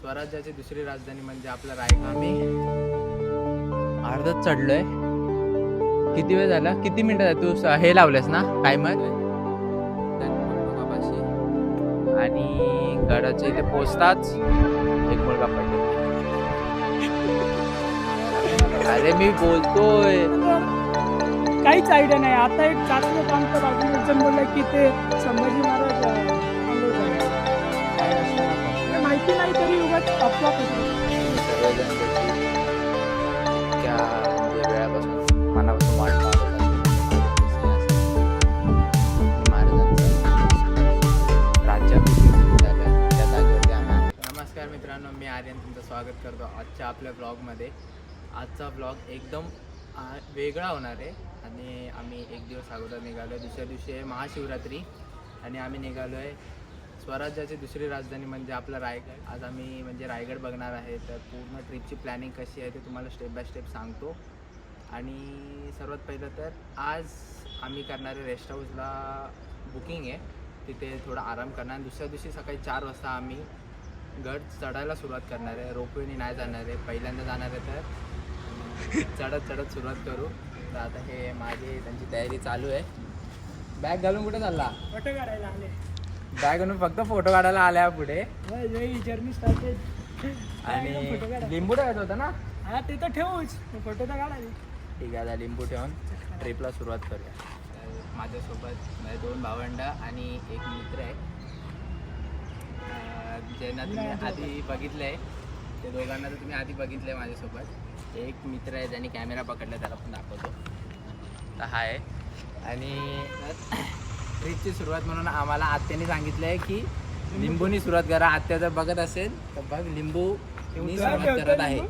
स्वराज्याची दुसरी राजधानी म्हणजे आपलं रायगड आम्ही अर्धच चढलोय. किती वेळ झाला? किती मिनिटं तू हे लावलेस ना? टायमर आणि गडाच्या इथे पोचताच एक मुलगा पडला. अरे मी बोलतोय. काहीच आयडिया नाही. आता एक चाचणी काम तर एक जण बोलला की ते संभाजी महाराज पण. ते माहिती नाही तरी उगाच अफवा पसरवतात. सर्वजण त्याची इतक्या म्हणजे वेळापासून मनापासून वाट पाहत होतात. महाराजांचं राज्याभिषेक झालं त्या जागेवरती आम्ही आलो. नमस्कार मित्रांनो मी आर्यन तुमचं स्वागत करतो आजच्या आपल्या ब्लॉगमध्ये आजचा ब्लॉग एकदम आ, वेगळा होणार आहे आणि आम्ही एक दिवस अगोदर निघालो आहे दुसऱ्या दिवशी आहे महाशिवरात्री आणि आम्ही निघालो आहे स्वराज्याची दुसरी राजधानी म्हणजे आपलं रायगड आज आम्ही म्हणजे रायगड बघणार आहे. तर पूर्ण ट्रिपची प्लॅनिंग कशी आहे ते तुम्हाला स्टेप बाय स्टेप सांगतो. आणि सर्वात पहिलं तर आज आम्ही करणारे रेस्ट हाऊसला बुकिंग आहे. तिथे थोडा आराम करणार. आणि दुसऱ्या दिवशी सकाळी चार वाजता आम्ही गड चढायला सुरुवात करणार आहे. रोपवेने नाही जाणार आहे. पहिल्यांदा जाणार आहे तर चढत चढत सुरुवात करू. तर आता हे माझे त्यांची तयारी चालू आहे. बॅग घालून कुठे चालला? फोटो काढायला आले बॅग फक्त फोटो काढायला आल्या पुढे. जर्नी स्टार्टेड आणि लिंबू ठेवायचं होतं ना? हा ते तर ठेवूच. फोटो तर काढायला ठीक आहे आता लिंबू ठेवून ट्रिपला सुरुवात करूया. माझ्यासोबत माझे दोन भावंड आणि एक मित्र आहे. ज्यांना तुम्ही आधी बघितलं आहे ते दोघांना तर तुम्ही आधी बघितलं आहे माझ्यासोबत. एक मित्र आहे ज्यांनी कॅमेरा पकडला त्याला पण दाखवतो. तर हा आहे आणि ट्रिपची सुरुवात म्हणून आम्हाला आत्याने सांगितलं आहे की लिंबूनी सुरुवात करा. आत्या जर बघत असेल तर बघ लिंबू सुरुवात करत आहे.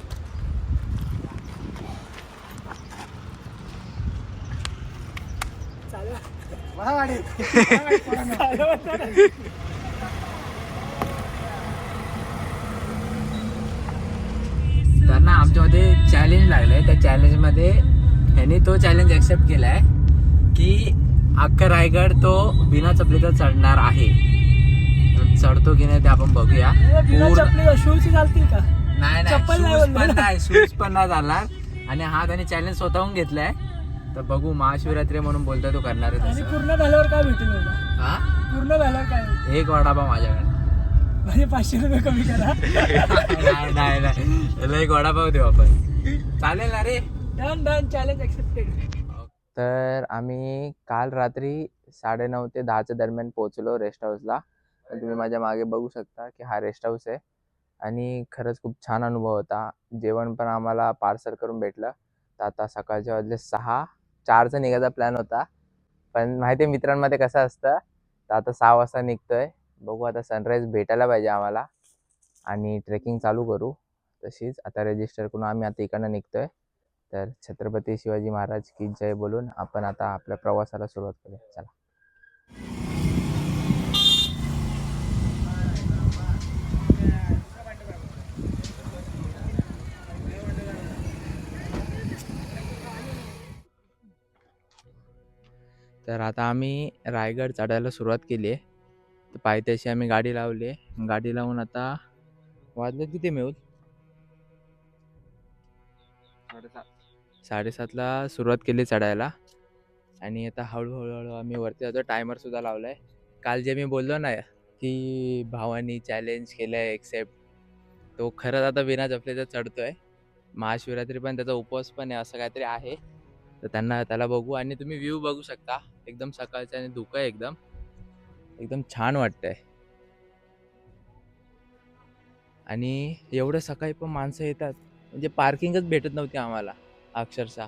तर ना आमच्यामध्ये चॅलेंज लागलंय. त्या चॅलेंजमध्ये ह्याने तो चॅलेंज ऍक्सेप्ट केलाय की अख्खा रायगड तो बिना चपलीचा चढणार आहे. चढतो की नाही ते आपण बघूया. शूज का? नाही नाही शूज पण. नाही झाला आणि हा त्याने चॅलेंज स्वतःहून घेतलाय. तर बघू महाशिवरात्री म्हणून बोलतोय तो करणार पूर्ण झाल्यावर काय भेटेल हा? पूर्ण झाल्यावर काय एक वडापाव माझ्याकडे. म्हणजे पाचशे रुपये कमी करा. नाही नाही नाही. त्याला एक वडापाव देऊ आपण. चालेल ना रे? डन डन चॅलेंज एक्सेप्टेड तर आम्ही काल रात्री साडेनऊ ते दहाच्या दरम्यान पोहोचलो रेस्ट हाऊसला तुम्ही माझ्या मागे बघू शकता की हा रेस्ट हाऊस आहे. आणि खरंच खूप छान अनुभव होता. जेवण पण आम्हाला पार्सल करून भेटलं. तर आता सकाळच्या वाजले सहा. चारचा निघायचा प्लॅन होता. पण माहिती आहे मित्रांमध्ये कसं असतं? तर आता सहा वाजता निघतोय. बघू आता सनराईज भेटायला पाहिजे आम्हाला. आणि ट्रेकिंग चालू करू. तशीच आता रजिस्टर करून आम्ही आता इकडनं निघतोय. तर छत्रपती शिवाजी महाराज की जय बोलून आपण आता आपल्या प्रवासाला सुरुवात करूया. चला. तर आता आम्ही रायगड चढायला सुरुवात केली आहे. तर पायथ्याशी आम्ही गाडी लावली आहे. गाडी लावून आता वाजले किती मिळून? साडेसातला सुरुवात केली चढायला. आणि आता हळूहळूहळू आम्ही वरती जातो. टायमरसुद्धा लावला आहे काल जे मी बोललो ना की भावानी चॅलेंज केलं आहे एक्सेप्ट तो खरंच आता बिना जपलेचा आहे महाशिवरात्री पण त्याचा उपवास पण आहे असं काहीतरी आहे. तर त्यांना त्याला बघू आणि तुम्ही व्ह्यू बघू शकता. एकदम सकाळचं आणि धुकं आहे एकदम. एकदम छान वाटतंय. आणि एवढं सकाळी पण माणसं येतात. म्हणजे पार्किंगच भेटत नव्हती आम्हाला. अक्षरशः.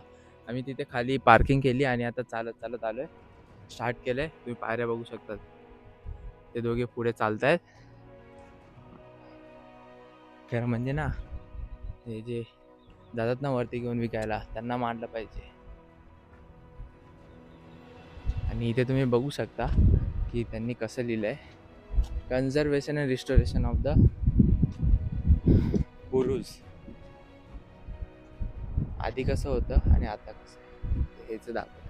आम्ही तिथे खाली पार्किंग केली आणि आता चालत चालत आलो आहे स्टार्ट केलंय. तुम्ही पायऱ्या बघू शकता ते दोघे पुढे चालत आहेत खरं म्हणजे ना हे जे जातात ना वरती घेऊन विकायला त्यांना मारलं पाहिजे. आणि इथे तुम्ही बघू शकता की त्यांनी कसं लिहिलं आहे conservation and restoration of the बुरुज आधी कसं होतं आणि आता कसं हेच दाखवत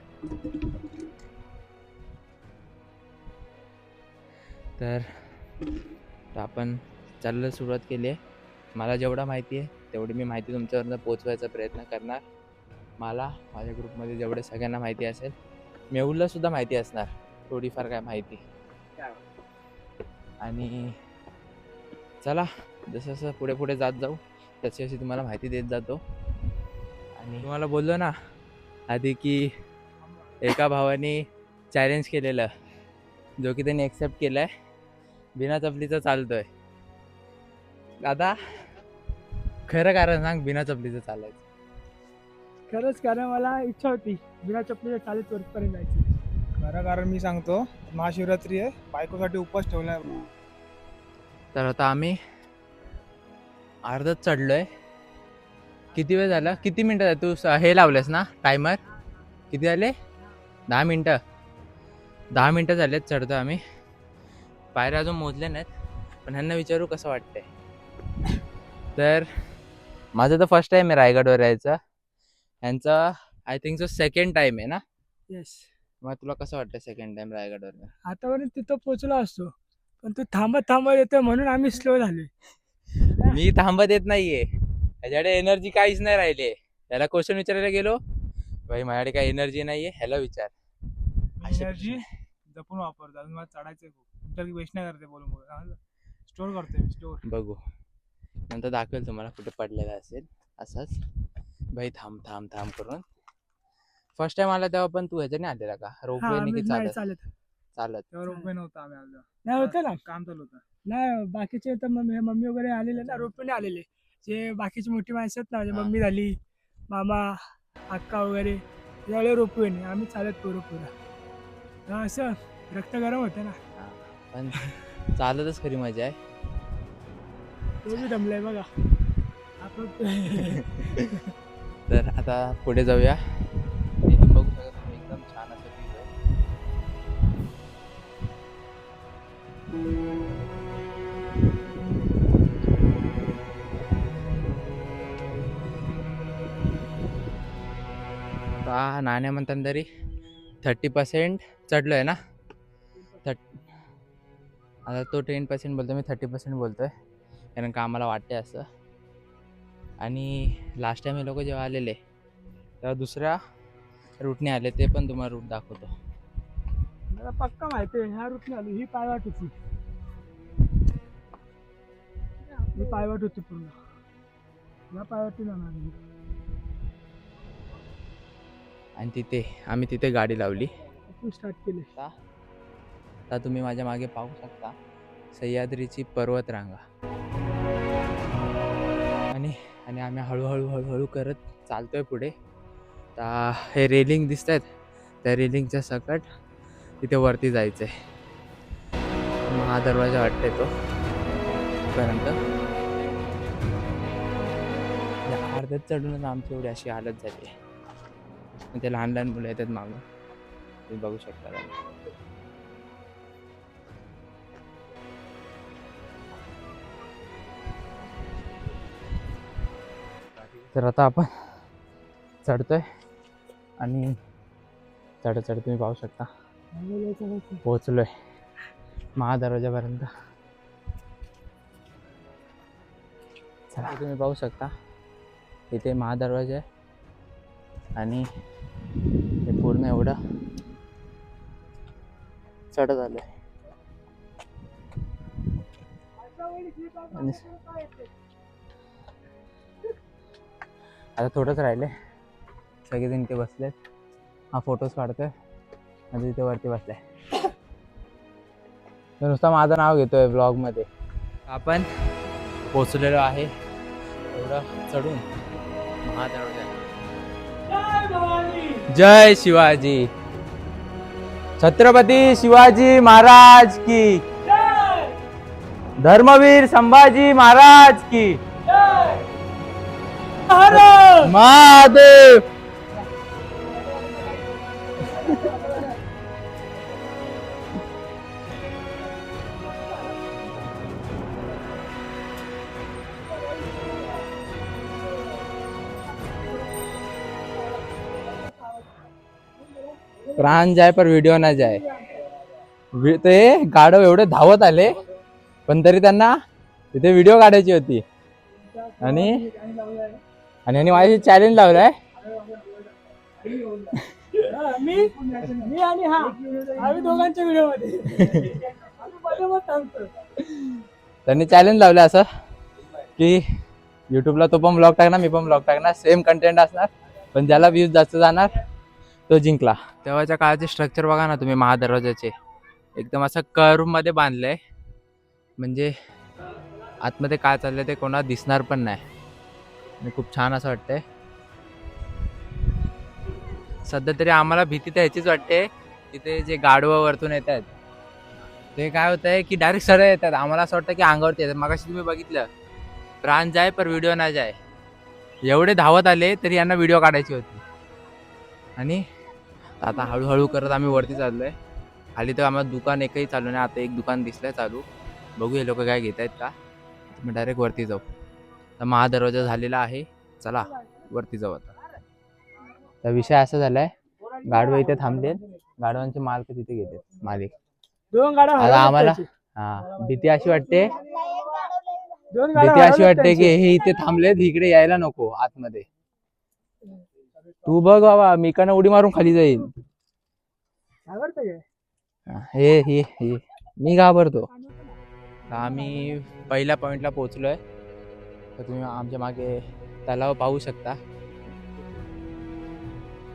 तर आपण चालायला सुरुवात केली आहे. मला जेवढा माहिती आहे तेवढी मी माहिती तुमच्यापर्यंत पोचवायचा प्रयत्न करणार. मला माझ्या ग्रुपमध्ये जेवढे सगळ्यांना माहिती असेल मेहुलला सुद्धा माहिती असणार. थोडीफार काय माहिती. आणि चला जसं जसं पुढे पुढे जात जाऊ तशी अशी तुम्हाला माहिती देत जातो. आणि तुम्हाला बोललो ना आधी की एका भावाने चॅलेंज केलेलं जो की त्यांनी एक्सेप्ट केलं आहे बिना चपलीचं चालतोय. दादा खरं कारण सांग बिना चपलीचं चालायचं. खरंच कारण मला इच्छा होती बिना चपलीच्या चालत वरपर्यंत जायची. खरं कारण मी सांगतो महाशिवरात्री आहे बायकोसाठी उपवास ठेवलाय तर आता आम्ही अर्धच चढलोय. किती वेळ झाला? किती मिनटं झाली? तू स- हे लावलंस ना? टायमर किती झाले? दहा मिनटं. दहा मिनटं झालेत चढतो आम्ही. पायऱ्या अजून मोजले नाहीत पण ह्यांना विचारू कसं वाटतंय. तर माझं तर फर्स्ट टाईम आहे रायगडवर यायचं. ह्यांचा I think so second time आहे ना? येस मग तुला कसं वाटतं सेकंड टाईम रायगडवर? आतापर्यंत तिथं पोचलो असतो पण तू थांबत थांबत येतो म्हणून आम्ही स्लो झालोय. मी थांबत येत नाहीये. ह्याच्याकडे एनर्जी काहीच नाही राहिले. त्याला क्वेश्चन विचारायला गेलो. भाई माझ्याकडे काही एनर्जी नाहीये. ह्याला विचार. एनर्जी जपून वापरतो. अजून मला खूप. तुमच्या वेस्ट नाही करते बोलून स्टोर करतोय मी स्टोर बघू. नंतर दाखवेल तुम्हाला कुठे पडलेला असेल. असंच. भाई थांब थांब थांब करून. फर्स्ट टाइम आला तेव्हा पण तू ह्याच्याने आलेला का? रोपवेने की नाही चालत? चालत. चालत. तेव्हा रोपवे नव्हता आम्ही आलो. नाही होतं ना. काम चालू होतं. नाही बाकीचे तर मम्मी मम्मी वगैरे आलेले ना रोपणे आलेले. जे बाकीची मोठी माणसं आहेत ना म्हणजे हा. मम्मी झाली मामा अक्का वगैरे त्यावेळेला रोपवे नाही आम्ही चालत पोरं पोरं. असं रक्त गरम होतं ना. पण चालतच खरी मजा आहे. तो बी दमलाय बघा. आपण तर आता पुढे जाऊया. इथून बघू शकता तुम्ही एकदम छान असं view आहे. आता नाण्या म्हणतात तरी थर्टी पर्सेंट चढलो आहे ना? थर्ट आता तो टेन पर्सेंट बोलतो मी थर्टी पर्सेंट बोलतो आहे कारण का आम्हाला वाटते असं. आणि लास्ट टाईम हे लोक जेव्हा आलेले तेव्हा दुसऱ्या रूटने आले ते पण तुम्हाला रूट दाखवतो. मला पक्का माहिती आहे ह्या रूटने आली ही पायवाट होती. ही पायवाट होती पूर्ण. या पायवाटी जाणार आणि तिथे आम्ही तिथे गाडी लावली. स्टार्ट केले. आता तुम्ही माझ्या मागे पाहू शकता सह्याद्रीची पर्वत रांगा आणि आणि आम्ही हळूहळू हळूहळू करत चालतोय पुढे. आता हे रेलिंग दिसत आहेत त्या रेलिंगच्या सकट तिथे वरती जायचं आहे मग हा दरवाजा वाटते तो पर्यंत अर्ध्यात चढूनच आमची एवढी अशी हालत झाली आहे. ते लहान लहान मुलं येतात मागून तुम्ही बघू शकता तर आता आपण चढतोय आणि चढ चढ तुम्ही पाहू शकता. पोहोचलोय महादरवाजापर्यंत. चला तुम्ही पाहू शकता. इथे महादरवाजा आहे आणि एवढं चढत आलंय आता थोडंच राहिले. सगळेजण इथे बसलेत. हा फोटोज काढतोय. आणि तिथे वरती बसलाय. तो नुसता माझं नाव घेतोय ब्लॉगमध्ये. आपण पोचलेलो आहे. एवढं चढून. महादेव जय शिवाजी। छत्रपती शिवाजी महाराज की। धर्मवीर संभाजी महाराज की। महादेव! प्राण जाय पर व्हिडिओ ना जाय. ते गाढव एवढे धावत आले पण तरी त्यांना तिथे व्हिडिओ काढायची होती. आणि आणि माझ्याशी चॅलेंज लावलाय. मी मी आणि हा आम्ही दोघांच्या व्हिडिओमध्ये. त्यांनी चॅलेंज लावलं असं की युट्यूबला तो पण ब्लॉग टाकणार मी पण ब्लॉग टाकणार सेम कंटेंट असणार पण ज्याला व्ह्यूज जास्त जाणार तो जिंकला. तेव्हाच्या काळाचे स्ट्रक्चर बघा ना तुम्ही महादरवाजाचे. एकदम असं कर्व बांधलं बांधलंय. म्हणजे आतमध्ये काय चाललंय ते कोणाला दिसणार पण नाही. आणि खूप छान असं वाटतंय. सध्या तरी आम्हाला भीती तर ह्याचीच वाटते. तिथे जे गाडवं वरतून येत आहेत ते काय होत आहे की डायरेक्ट सरळ येतात. आम्हाला असं वाटतं की अंगावरती येतात. मगाशी तुम्ही बघितलं. प्राण जाय पर व्हिडिओ ना जाय. एवढे धावत आले तरी यांना व्हिडिओ काढायची होती. आणि आता हळूहळू करत आम्ही वरती चाललोय. खाली तर आम्हाला दुकान एकही चालू नाही आता एक दुकान दिसलंय चालू. बघू हे लोक काय घेत आहेत का? तुम्ही डायरेक्ट वरती जाऊ. तर महादरवाजा झालेला आहे. चला वरती जाऊ आता. तर विषय असा झालाय गाडवं इथे थांबले गाडवांचे मालक तिथे गेले मालिक. दोन आता आम्हाला. हा भीती अशी वाटते. भीती अशी वाटते की. हे इथे थांबलेत इकडे यायला नको आतमध्ये. तू बघ बाबा मी का उडी मारून खाली जाईल? हा, हे हे मी घाबरतो. आम्ही पहिल्या पॉइंटला पोहोचलोय. तर तुम्ही आमच्या मागे तलाव पाहू शकता.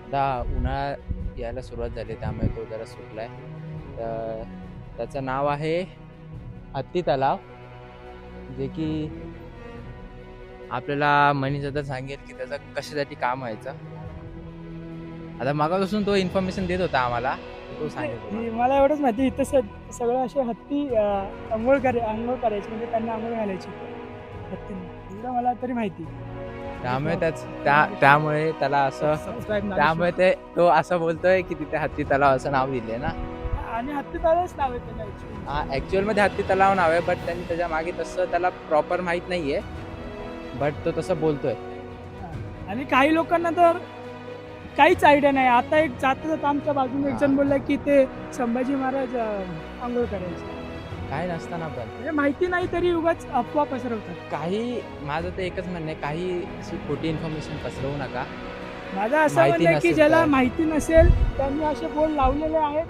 आता उन्हाळा यायला सुरुवात झाली त्यामुळे तो जरा सुकलाय तर त्याचं नाव आहे हत्ती तलाव. जे की आपल्याला आता सांगेल की त्याचं कशासाठी काम व्हायचं. आता मागापासून तो इन्फॉर्मेशन देत होता आम्हाला. तो. ही- मला एवढंच माहिती इथं स- सगळं असे हत्ती अं, आंघोळ करे आंघोळ करायची म्हणजे त्यांना आंघोळ घालायची. हत्तींना एवढं मला तरी माहिती त्यामुळे त्याच त्या त्यामुळे त्याला असं त्यामुळे ते तो असं बोलतोय की तिथे हत्ती तलाव असं नाव दिले ना. आणि हत्ती तलावच नाव आहे त्याला actually. हा ऍक्च्युअलमध्ये हत्ती तलाव नाव आहे बट त्यांनी त्याच्यामागे तसं त्याला प्रॉपर माहीत नाहीये. बट तो तसं बोलतोय. आणि काही लोकांना तर काहीच आयडिया नाही. आता एक जाता जाता आमच्या बाजूने एक जण. बोलला की ते संभाजी महाराज अं, आंघोळ करायचे काय नसताना पण. म्हणजे माहिती नाही तरी उगाच अफवा पसरवतात. काही माझं तर एकच म्हणणं आहे काही अशी खोटी इन्फॉर्मेशन पसरवू नका. माझं असं माहिती म्हणणं आहे की नसेल ज्याला तर. माहिती नसेल त्यांनी असे बोर्ड लावलेले आहेत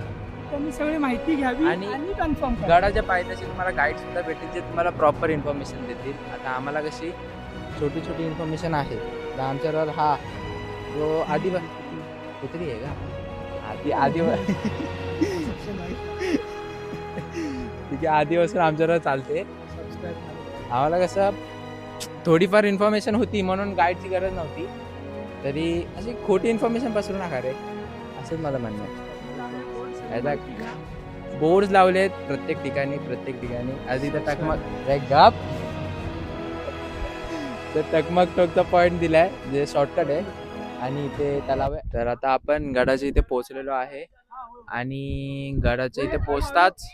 त्यांनी सगळी माहिती घ्यावी आणि आणि कन्फर्म करा गडाच्या पायथ्याशी तुम्हाला गाईड सुद्धा भेटेल जे तुम्हाला प्रॉपर इन्फॉर्मेशन देतील. आता आम्हाला कशी छोटी छोटी इन्फॉर्मेशन आहे तर आमच्याबरोबर हा जो आदिवा कुत्री आहे का? आधी आदिवा ठीक आहे आधीपासून आमच्याबरोबर चालते. आम्हाला कसं थोडीफार इन्फॉर्मेशन होती म्हणून गाईडची गरज नव्हती. तरी अशी खोटी इन्फॉर्मेशन पसरू नका रे. असंच मला म्हणणं आहे. याचा बोर्ड लावलेत प्रत्येक ठिकाणी प्रत्येक ठिकाणी. आधी तर टकमक गप. तर टकमक टोकचा पॉईंट दिलाय जे शॉर्टकट आहे. आणि इथे तलाव आहे. तर आता आपण गडाच्या इथे पोहोचलेलो आहे. आणि गडाच्या इथे पोहोचताच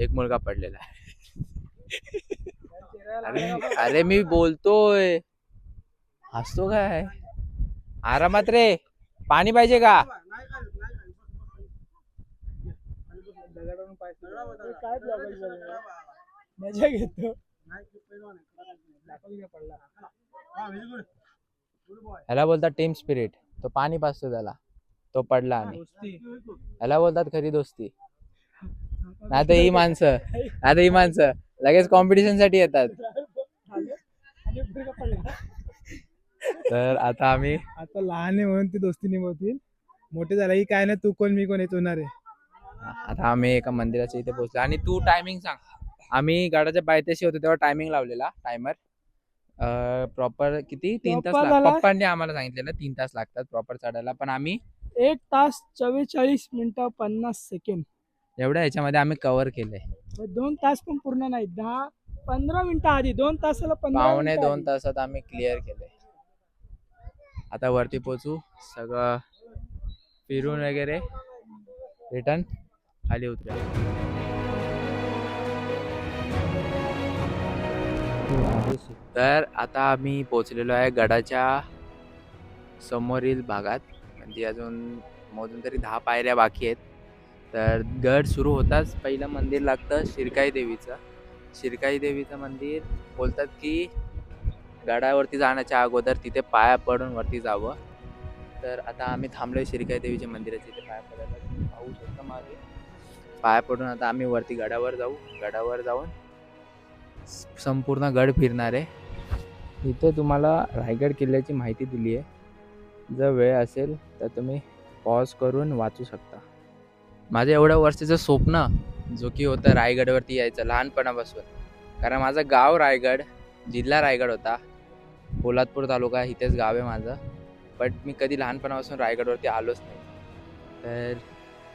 एक मुलगा पडलेला आहे. अरे अरे मी बोलतोय. हसतो काय? आरामात रे. पाणी पाहिजे का? मजा घेतो. ह्याला बोलतात टीम स्पिरिट तो पाणी पाचतो त्याला. तो पडला आणि ह्याला बोलतात खरी दोस्ती. नाही तर ही माणसं. नाही तर ही माणसं. लगेच कॉम्पिटिशनसाठी येतात. तर आता आम्ही आता लहान आहे म्हणून ती दोस्ती निभवतील. मोठे झाला की काय नाही तू कोण मी कोण येत होणार आहे. आता आम्ही एका मंदिराच्या इथे पोहोचलो. आणि तू टायमिंग सांग. आम्ही गाडाच्या पायथ्याशी होतो तेव्हा टायमिंग लावलेला टायमर प्रॉपर किती? तीन तास Proper लाग- झाला? पप्पांनी आम्हाला सांगितलेलं तीन तास लागतात प्रॉपर चढायला पण आम्ही एक तास चव्वेचाळीस मिनिटं पन्नास सेकंड एवढ्या ह्याच्यामध्ये आम्ही कव्हर केलंय दोन तास पण पूर्ण नाही दहा पंधरा मिनिटं आधी दोन तासाला पंधरा पावणे मिनिटं दोन आधी. तासात आम्ही क्लिअर केलंय आता वरती पोचू सगळं फिरून वगैरे रिटर्न खाली उतरूया. तर आता आम्ही पोचलेलो आहे गडाच्या समोरील भागात. म्हणजे अजून मोजून तरी दहा पायऱ्या बाकी आहेत. तर गड सुरू होताच. पहिलं मंदिर लागतं शिरकाई देवीचं. शिरकाई देवीचं मंदिर बोलतात की गडावरती जाण्याच्या अगोदर तिथे पाया पडून वरती जावं. तर आता आम्ही थांबलोय शिरकाई देवीच्या मंदिराच्या इथे पाया पडायला. पाहू शकता मागे. पाया पडून आता आम्ही वरती गडावर जाऊ. गडावर जाऊन संपूर्ण गड फिरणार आहे. इथे तुम्हाला रायगड किल्ल्याची माहिती दिली आहे. जर वेळ असेल तर तुम्ही पॉज करून वाचू शकता. माझं एवढ्या वर्षाचं स्वप्न जो की होतं रायगडवरती यायचं लहानपणापासून. कारण माझं गाव रायगड जिल्हा रायगड होता. पोलादपूर तालुका इथेच गाव आहे माझं. बट मी कधी लहानपणापासून रायगडवरती आलोच नाही. तर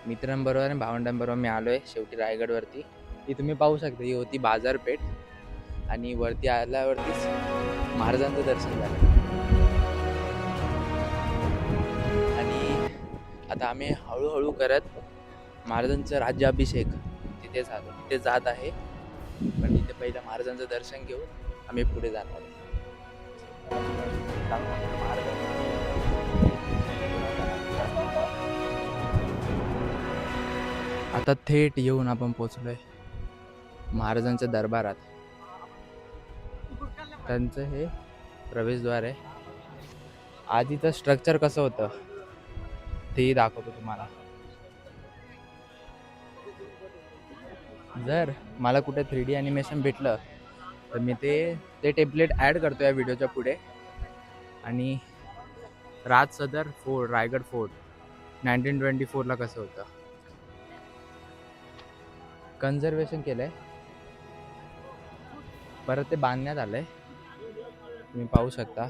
मित्रांबरोबर आणि भावंडांबरोबर मी आलो आहे शेवटी रायगडवरती. ती तुम्ही पाहू शकता ही होती बाजारपेठ. आणि वरती आल्यावरतीच महाराजांचं दर्शन झालं. आणि आता आम्ही हळूहळू करत महाराजांचं राज्याभिषेक तिथे झालो. तिथे जात आहे. पण तिथे पहिलं महाराजांचं दर्शन घेऊन आम्ही पुढे जाणार आहे. आता थेट येऊन आपण पोचलोय महाराजांच्या दरबारात. त्यांचं हे प्रवेशद्वार आहे. आधीचं स्ट्रक्चर कसं होतं? तेही दाखवतो तुम्हाला. जर मला कुठे थ्री डी ॲनिमेशन भेटलं तर मी ते ते टेम्पलेट ॲड करतो या व्हिडिओच्या पुढे. आणि Raj Sadar fort Raigad fort nineteen twenty फोरला कसं होतं? कन्झर्वेशन केलं आहे परत ते बांधण्यात आलं आहे तुम्ही पाहू शकता.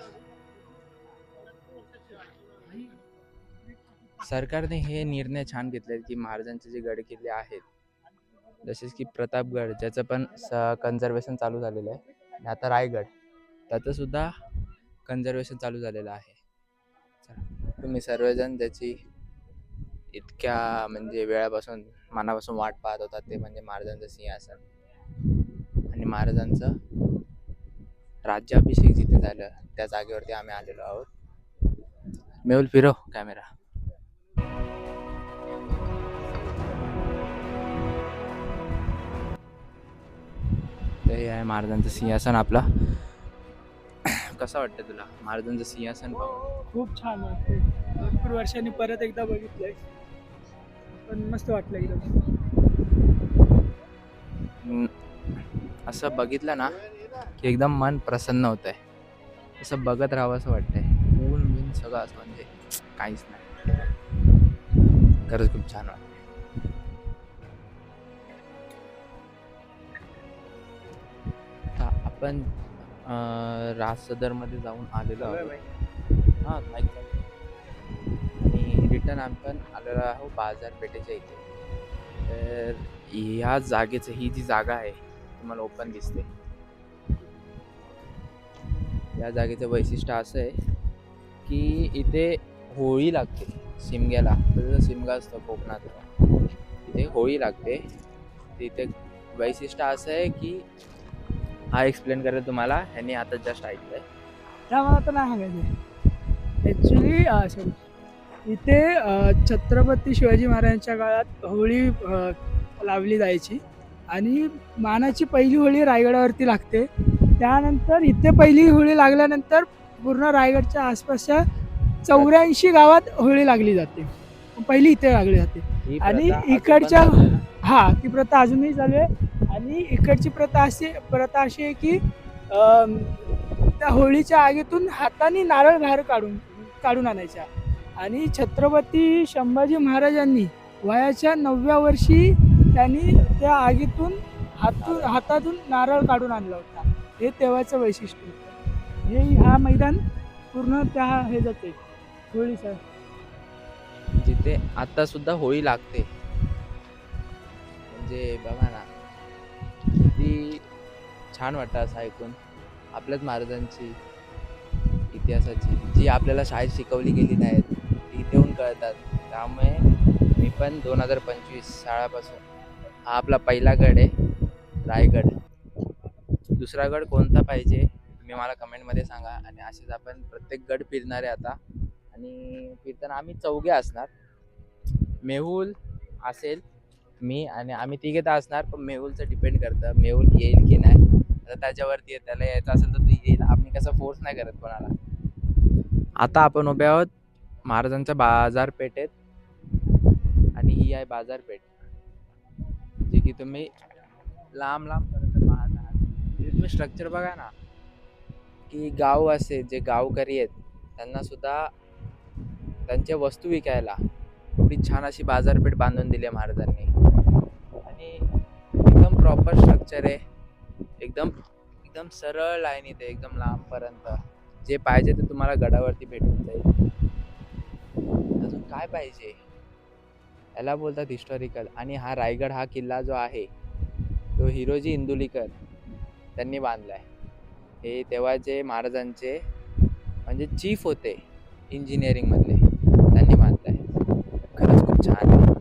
सरकारने हे निर्णय छान घेतले की महाराजांचे जे गड किल्ले आहेत जसेच की प्रतापगड ज्याचं पण स कन्झर्वेशन चालू झालेलं आहे आणि आता रायगड त्याचं सुद्धा कन्झर्वेशन चालू झालेलं आहे. तुम्ही सर्वजण त्याची इतक्या म्हणजे वेळापासून मनापासून वाट पाहत होतात ते म्हणजे महाराजांचं सिंहासन. आणि महाराजांचं राज्याभिषेक जिथे झालं त्या जागेवरती आम्ही आलेलो आहोत. मेहुल फिरव कॅमेरा. तर हे आहे महाराजांचं सिंहासन आपला. कसं वाटतं तुला? महाराजांचं सिंहासन पाहून? खूप छान वाटते भरपूर वर्षांनी परत एकदा बघितलंय. पण मस्त वाटलं एकदम. असं बघितलं ना की एकदम मन प्रसन्न होत आहे असं बघत राहावं असं वाटतंय. ऊन बिन सगळं असं म्हणजे काहीच नाही. खरंच खूप छान वाटतं आपण अं, राज सदरमध्ये जाऊन आलेलो आहोत. हां आणि रिटर्न आपण आलेलो आहोत बाजारपेठेच्या इथे. तर ह्या जागेचं ही जी जागा आहे तुम्हाला ओपन दिसते. या जागेचं वैशिष्ट्य असं आहे की इथे होळी लागते शिमग्याला. जसं शिमगा असतो कोकणात इथे होळी लागते. तिथे वैशिष्ट्य असं आहे की हा एक्सप्लेन करेल तुम्हाला. ह्यांनी आता जस्ट ऐकलं त्या मला तर नाही सांगायचं ॲक्च्युली इथे छत्रपती शिवाजी महाराजांच्या काळात होळी लावली जायची. आणि मानाची पहिली होळी रायगडावरती लागते. त्यानंतर इथे पहिली होळी लागल्यानंतर पूर्ण रायगडच्या आसपासच्या चौऱ्याऐंशी गावात होळी लागली जाते. पहिली इथे लागली जाते. आणि इकडच्या-? हा ती प्रथा अजूनही चालू आहे. आणि इकडची प्रथा अशी प्रथा अशी आहे की त्या होळीच्या आगीतून हाताने नारळ बाहेर काढून काढून आणायच्या. आणि छत्रपती संभाजी महाराजांनी वयाच्या नवव्या वर्षी त्यांनी त्या आगीतून हातून हातातून नारळ काढून आणला होता. हे तेव्हाचं वैशिष्ट्य होतं. हे हा मैदान पूर्ण त्या हे जाते होळीचा जिथे आता सुद्धा होळी लागते. म्हणजे बघा ना किती छान वाटतं असं ऐकून आपल्याच महाराजांची इतिहासाची जी आपल्याला शाळेत शिकवली गेली नाहीत ती देऊन कळतात. त्यामुळे मी पण दोन हजार पंचवीस शाळापासून हा आपला पहिला गड आहे रायगड. दुसरा गड कोणता पाहिजे तुम्ही मला कमेंटमध्ये सांगा. आणि असेच आपण प्रत्येक गड फिरणार आहे आता. आणि फिरताना आम्ही चौघे असणार. मेहुल असेल मी आणि आम्ही तिघे तर असणार पण मेहुलचं डिपेंड करतं मेहुल येईल की नाही. आता त्याच्यावरती आहे, त्याला यायचं असेल तर तू येईल. आम्ही कसं फोर्स नाही करत कोणाला. आता आपण उभे आहोत महाराजांच्या बाजारपेठेत. आणि ही आहे बाजारपेठ. जे की तुम्ही लांब लांब पर्यंत पाहत आहात म्हणजे तुम्ही स्ट्रक्चर बघा ना. की गाव असे जे गावकरी आहेत त्यांना सुद्धा त्यांच्या वस्तू विकायला एवढी छान अशी बाजारपेठ बांधून दिली आहे महाराजांनी. आणि एकदम प्रॉपर स्ट्रक्चर आहे. एकदम एकदम सरळ लाईन इथे एकदम लांबपर्यंत. जे पाहिजे ते तुम्हाला गडावरती भेटून जाईल. अजून काय पाहिजे? याला बोलतात हिस्टॉरिकल आणि हा रायगड हा किल्ला जो आहे तो हिरोजी इंदुलीकर. त्यांनी बांधलाय. हे तेव्हाचे महाराजांचे म्हणजे चीफ होते इंजिनिअरिंगमधले त्यांनी बांधलाय. खरंच खूप छान आहे.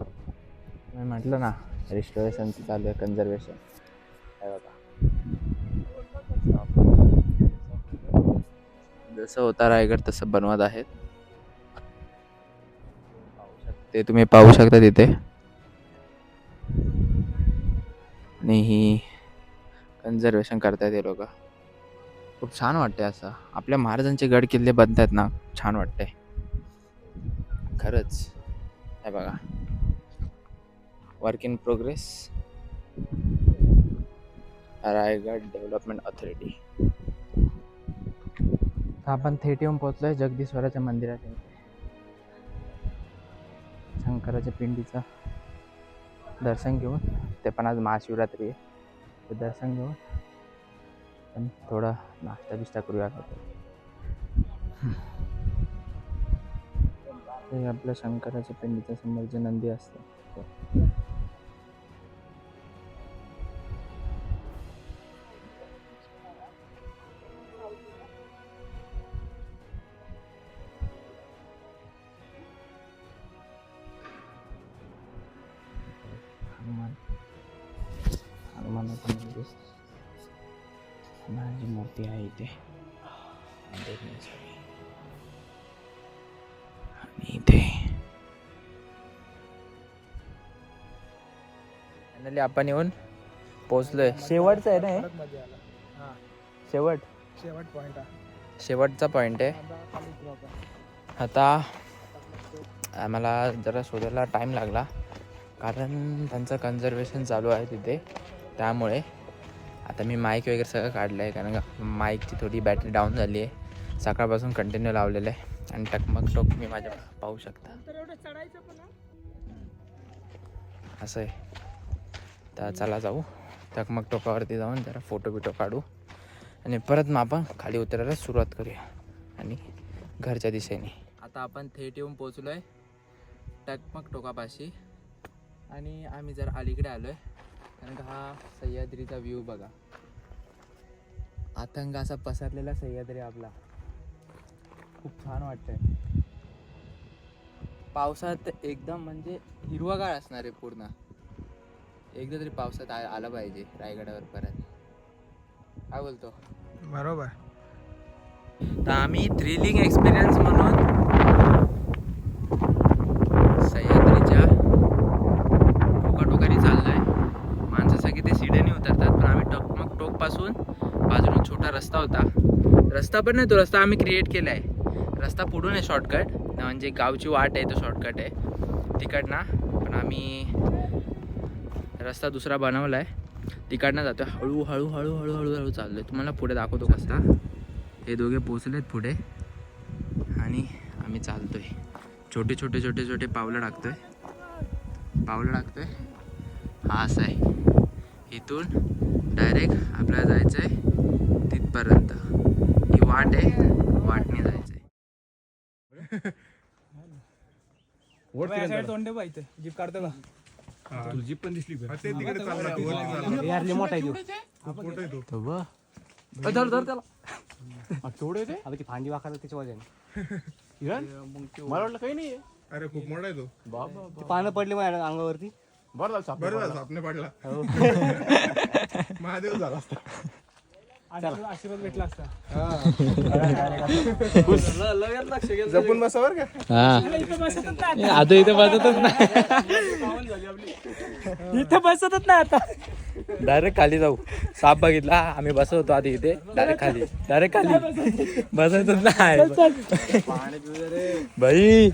मी म्हटलं ना रिस्टोरेशनचं चालू आहे कन्झर्वेशन हे बघा. जसं होता रायगड तसं बनवत आहेत. ते तुम्ही पाहू शकता तिथे. आणि ही कन्झर्वेशन करतायत हे लोक. खूप छान वाटतंय असं. आपल्या महाराजांचे गड किल्ले बनतायत ना छान वाटतंय. खरंच. हे बघा. Work in progress Raigad development authority आपण थेट येऊन पोहोचलोय जगदीश्वराच्या मंदिरात शंकराच्या पिंडीचं दर्शन घेऊन. ते पण आज महाशिवरात्री आहे. ते दर्शन घेऊन पण थोडा नाश्ता बिस्ता करूया का हे आपल्या शंकराच्या पिंडीच्या समोर जे नंदी असतं हनुमानाची मूर्ती आहे इथे. आणि इथे फायनली आपण येऊन पोचलोय शेवटचं आहे ना हे? शेवट. शेवट पॉईंट हा शेवटचा पॉईंट आहे. आता आम्हाला जरा शोधायला टाईम लागला. कारण त्यांचं कन्झर्वेशन चालू आहे तिथे. त्यामुळे आता मी माईक वगैरे सगळं काढलं आहे कारण का माईकची थोडी बॅटरी डाऊन झाली आहे. सकाळपासून कंटिन्यू लावलेलं आहे. आणि टकमक टोक मी माझ्या पाहू शकता. असं आहे. तर चला जाऊ. टकमक टोकावरती जाऊन जरा फोटो बिटो काढू. आणि परत मग आपण खाली उतरायला सुरुवात करूया. आणि घरच्या दिशेने. आता आपण थेट येऊन पोचलो आहे टकमक टोकापाशी. आणि आम्ही जर अलीकडे आलो आहे कारण का हा सह्याद्रीचा व्ह्यू बघा. आतंक असा पसरलेला सह्याद्री आपला. खूप छान वाटतंय. पावसात एकदम म्हणजे हिरवागाळ असणार आहे पूर्ण. एकदा तरी पावसात आ- आलं पाहिजे रायगडावर परत. काय बोलतो? बरोबर. तर आम्ही थ्रिलिंग एक्सपिरियन्स म्हणून सह्याद्रीच्या टोकाटोकाने चाललोय माणसं सगळी ते सिड्याने उतरतात पण आम्ही टकमक टोकपासून बाजूला छोटा रस्ता होता रस्ता पण नाही तो रस्ता आम्ही क्रिएट केला आहे. रस्ता पुढून आहे शॉर्टकट म्हणजे गावची वाट आहे तो शॉर्टकट आहे. तिकडनं पण आम्ही रस्ता दुसरा बनवला आहे. तिकडनं जातो. हळू हळू हळू हळू हळूहळू चाललो आहे तुम्हाला पुढे दाखवतो कसा. हे? दोघे पोचलेत पुढे. आणि आम्ही चालतो आहे छोटे छोटे छोटे छोटे पावलं टाकतो आहे पावलं टाकतो आहे हा असं आहे. इथून डायरेक्ट आपल्याला जायचं आहे तिथपर्यंत. वाट आहे वाटने तोंडे जीप काढतो का? तुझी पण दिसली का? ते तिकडे चालला वरती चालला. मोठा आहे मोठा आहे तो. तो बघ. धर धर त्याला. अबे ती. फांदी वाकायला त्याच्या वजन. मला वाटलं काही नाही अरे खूप मोठा आहे तो. ती पानं पडली माझ्या अंगावरती. बरं झालं सापने पडला. महादेव झाला असता. आशीर्वाद आशीर्वाद भेटला असता. जपून बसावर का? हा. इथं बसतच नाही आता. इथे बसतच नाही. इथं बसतच नाही आता. डायरेक्ट खाली जाऊ. साप बघितला. आम्ही बसत होतो आधी इथे. डायरेक्ट खाली. डायरेक्ट खाली. बसायचंच नाही. भाई